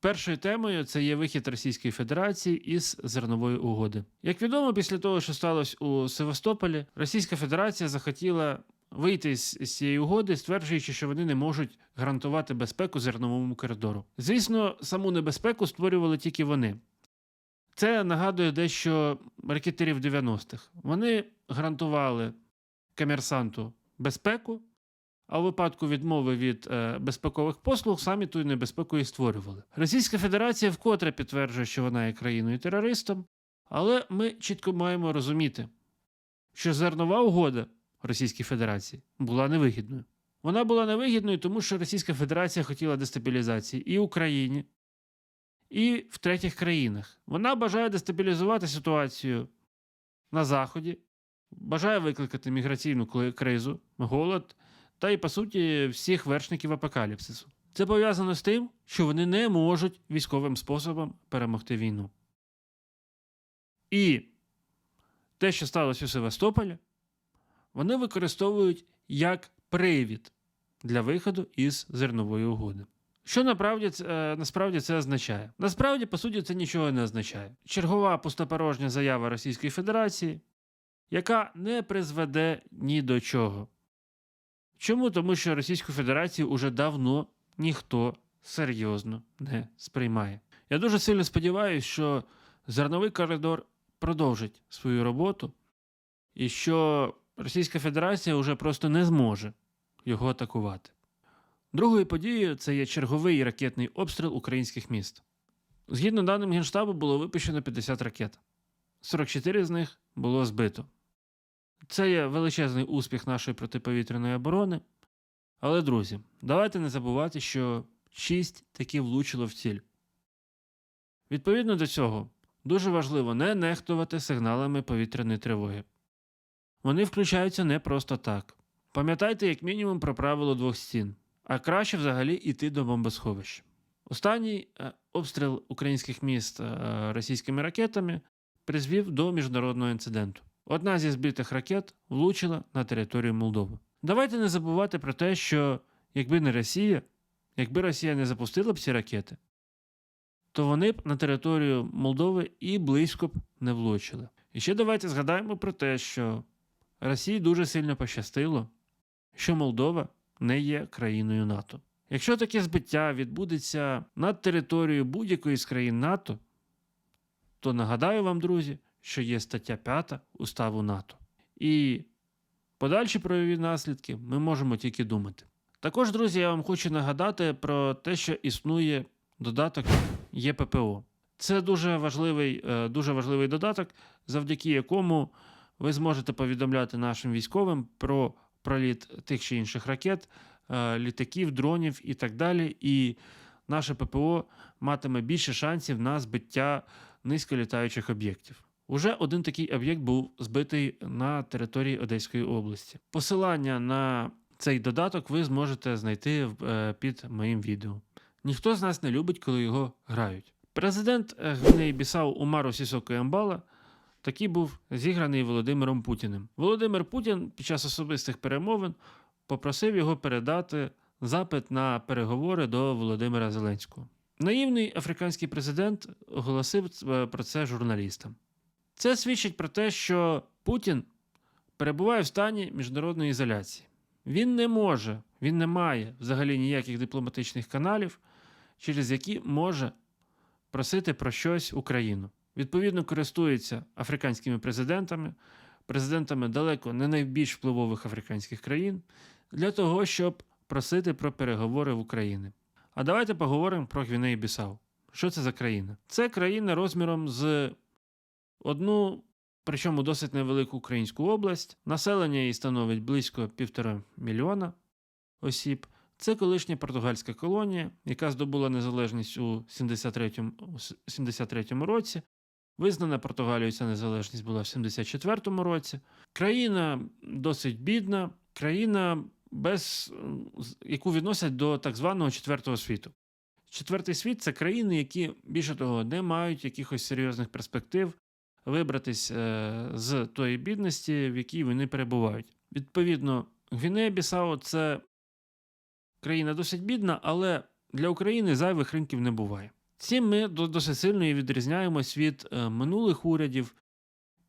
Першою темою це є вихід Російської Федерації із зернової угоди. Як відомо, після того, що сталося у Севастополі, Російська Федерація захотіла вийти з, цієї угоди, стверджуючи, що вони не можуть гарантувати безпеку зерновому коридору. Звісно, саму небезпеку створювали тільки вони. Це нагадує дещо ракетерів 90-х. Вони гарантували комерсанту безпеку, а у випадку відмови від е, безпекових послуг самі ту небезпеку і створювали. Російська Федерація вкотре підтверджує, що вона є країною терористом, але ми чітко маємо розуміти, що зернова угода Російській Федерації була невигідною. Вона була невигідною, тому що Російська Федерація хотіла дестабілізації і в Україні, і в третіх країнах. Вона бажає дестабілізувати ситуацію на Заході, бажає викликати міграційну кризу, голод та й, по суті, всіх вершників апокаліпсису. Це пов'язано з тим, що вони не можуть військовим способом перемогти війну. І те, що сталося у Севастополі, вони використовують як привід для виходу із зернової угоди. Що насправді, це- е, насправді це означає? Насправді, по суті, це нічого не означає. Чергова пустопорожня заява Російської Федерації, яка не призведе ні до чого. Чому? Тому що Російську Федерацію уже давно ніхто серйозно не сприймає. Я дуже сильно сподіваюся, що зерновий коридор продовжить свою роботу, і що Російська Федерація вже просто не зможе його атакувати. Другою подією це є черговий ракетний обстріл українських міст. Згідно даним Генштабу, було випущено 50 ракет. 44 з них було збито. Це є величезний успіх нашої протиповітряної оборони. Але, друзі, давайте не забувати, що 6 таки влучило в ціль. Відповідно до цього, дуже важливо не нехтувати сигналами повітряної тривоги. Вони включаються не просто так. Пам'ятайте, як мінімум, про правило двох стін, а краще взагалі йти до бомбосховища. Останній е, обстріл українських міст е, російськими ракетами призвів до міжнародного інциденту. Одна зі збитих ракет влучила на територію Молдови. Давайте не забувати про те, що якби не Росія, якби Росія не запустила б ці ракети, то вони б на територію Молдови і близько б не влучили. І ще давайте згадаємо про те, що Росії дуже сильно пощастило, що Молдова не є країною НАТО. Якщо таке збиття відбудеться над територією будь-якої з країн НАТО, то нагадаю вам, друзі, що є стаття 5 Уставу НАТО. І подальші правові наслідки ми можемо тільки думати. Також, друзі, я вам хочу нагадати про те, що існує додаток ЄППО. Це дуже важливий, е, дуже важливий додаток, завдяки якому ви зможете повідомляти нашим військовим про проліт тих чи інших ракет, е, літаків, дронів і так далі. І наше ППО матиме більше шансів на збиття низьколітаючих об'єктів. Уже один такий об'єкт був збитий на території Одеської області. Посилання на цей додаток ви зможете знайти е, під моїм відео. Ніхто з нас не любить, коли його грають. Президент е, Гвинеї Бісау Умару Сісоко Амбала такий був зіграний Володимиром Путіним. Володимир Путін під час особистих перемовин попросив його передати запит на переговори до Володимира Зеленського. Наївний африканський президент оголосив е, про це журналістам. Це свідчить про те, що Путін перебуває в стані міжнародної ізоляції. Він не може, він не має взагалі ніяких дипломатичних каналів, через які може просити про щось Україну. Відповідно, користується африканськими президентами, президентами далеко не найбільш впливових африканських країн, для того, щоб просити про переговори в Україні. А давайте поговоримо про Гвінею Бісау. Що це за країна? Це країна розміром з одну, причому досить невелику українську область. Населення її становить близько півтора мільйона осіб. Це колишня португальська колонія, яка здобула незалежність у 73-му, 73-му році. Визнана Португалією ця незалежність була в 74-му році. Країна досить бідна, країна, без, яку відносять до так званого четвертого світу. Четвертий світ це країни, які більше того не мають якихось серйозних перспектив вибратись е, з тої бідності, в якій вони перебувають. Відповідно, Гвінея Бісау це країна досить бідна, але для України зайвих ринків не буває. Цим ми досить сильно і відрізняємось від е, минулих урядів.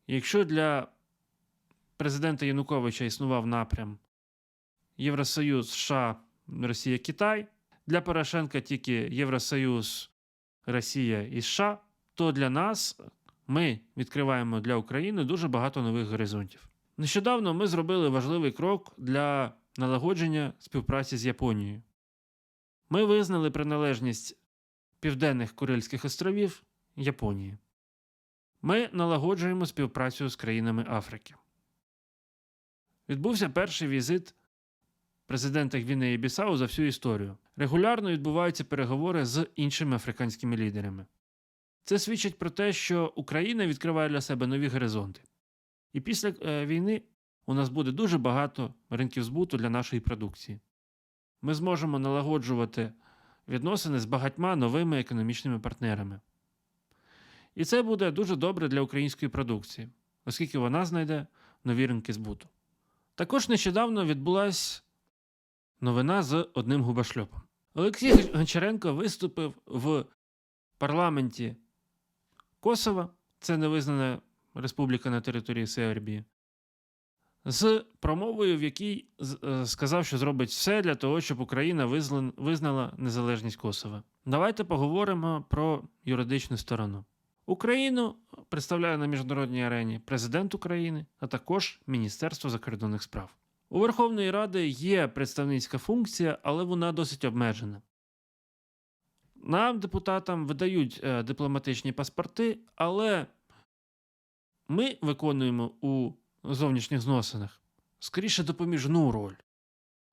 Якщо для президента Януковича існував напрям Євросоюз, США, Росія, Китай, для Порошенка тільки Євросоюз, Росія і США, то для нас ми відкриваємо для України дуже багато нових горизонтів. Нещодавно ми зробили важливий крок для налагодження співпраці з Японією. Ми визнали приналежність Південних Курильських островів Японії. Ми налагоджуємо співпрацю з країнами Африки. Відбувся перший візит президента Гвінеї Бісау за всю історію. Регулярно відбуваються переговори з іншими африканськими лідерами. Це свідчить про те, що Україна відкриває для себе нові горизонти. І після е, війни у нас буде дуже багато ринків збуту для нашої продукції. Ми зможемо налагоджувати відносини з багатьма новими економічними партнерами. І це буде дуже добре для української продукції, оскільки вона знайде нові ринки збуту. Також нещодавно відбулася новина з одним губошльопом. Олексій Гончаренко виступив в парламенті Косова, це невизнана республіка на території Сербії, з промовою, в якій е, сказав, що зробить все для того, щоб Україна визнала незалежність Косова. Давайте поговоримо про юридичну сторону. Україну представляє на міжнародній арені президент України, а також Міністерство закордонних справ. У Верховної Ради є представницька функція, але вона досить обмежена. Нам, депутатам, видають е, дипломатичні паспорти, але ми виконуємо у зовнішніх зносинах скоріше допоміжну роль.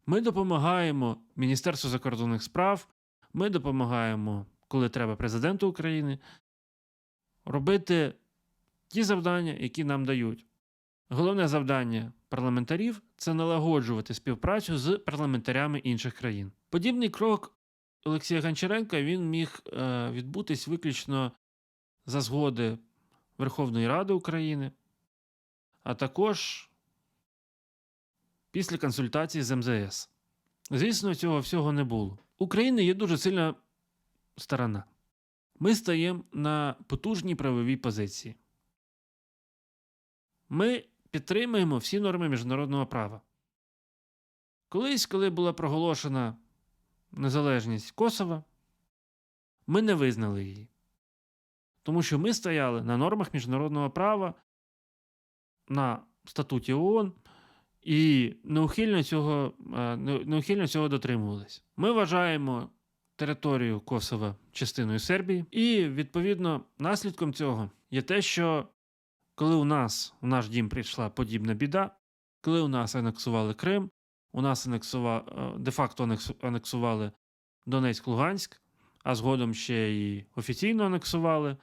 Ми допомагаємо Міністерству закордонних справ, ми допомагаємо, коли треба президенту України, робити ті завдання, які нам дають. Головне завдання парламентарів це налагоджувати співпрацю з парламентарями інших країн. Подібний крок Олексія Гончаренка він міг е, відбутись виключно за згоди Верховної Ради України, а також після консультацій з МЗС. Звісно, цього всього не було. України є дуже сильна сторона. Ми стаємо на потужній правовій позиції. Ми підтримуємо всі норми міжнародного права. Колись, коли була проголошена незалежність Косова, ми не визнали її. Тому що ми стояли на нормах міжнародного права, на статуті ООН і неухильно цього, е, неухильно цього дотримувались. Ми вважаємо територію Косова частиною Сербії, і, відповідно, наслідком цього є те, що коли у нас в наш дім прийшла подібна біда, коли у нас анексували Крим, у нас анексува, е, де-факто анексували Донецьк, Луганськ, а згодом ще й офіційно анексували,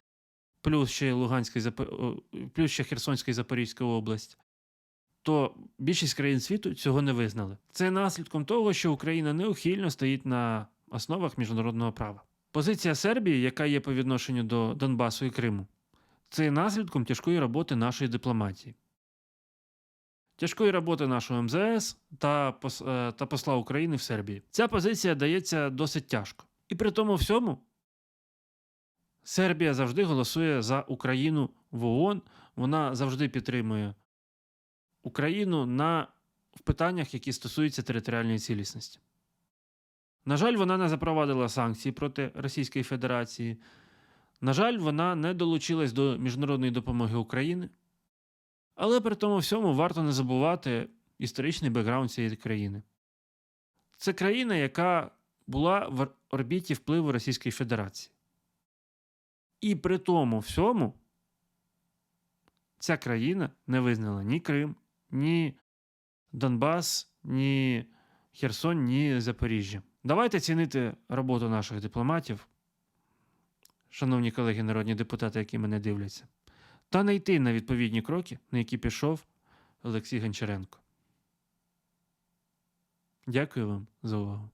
плюс ще Луганська, о, плюс ще Херсонська і Запорізька область, то більшість країн світу цього не визнали. Це наслідком того, що Україна неухильно стоїть на основах міжнародного права. Позиція Сербії, яка є по відношенню до Донбасу і Криму, це наслідком тяжкої роботи нашої дипломатії. Тяжкої роботи нашого МЗС та, е, та посла України в Сербії. Ця позиція дається досить тяжко. І при тому всьому Сербія завжди голосує за Україну в ООН, вона завжди підтримує Україну на, в питаннях, які стосуються територіальної цілісності. На жаль, вона не запровадила санкції проти Російської Федерації. На жаль, вона не долучилась до міжнародної допомоги України. Але при тому всьому варто не забувати історичний бекграунд цієї країни. Це країна, яка була в орбіті впливу Російської Федерації. І при тому всьому ця країна не визнала ні Крим, ні Донбас, ні Херсон, ні Запоріжжя. Давайте цінити роботу наших дипломатів, шановні колеги народні депутати, які мене дивляться, та не йти на відповідні кроки, на які пішов Олексій Гончаренко. Дякую вам за увагу.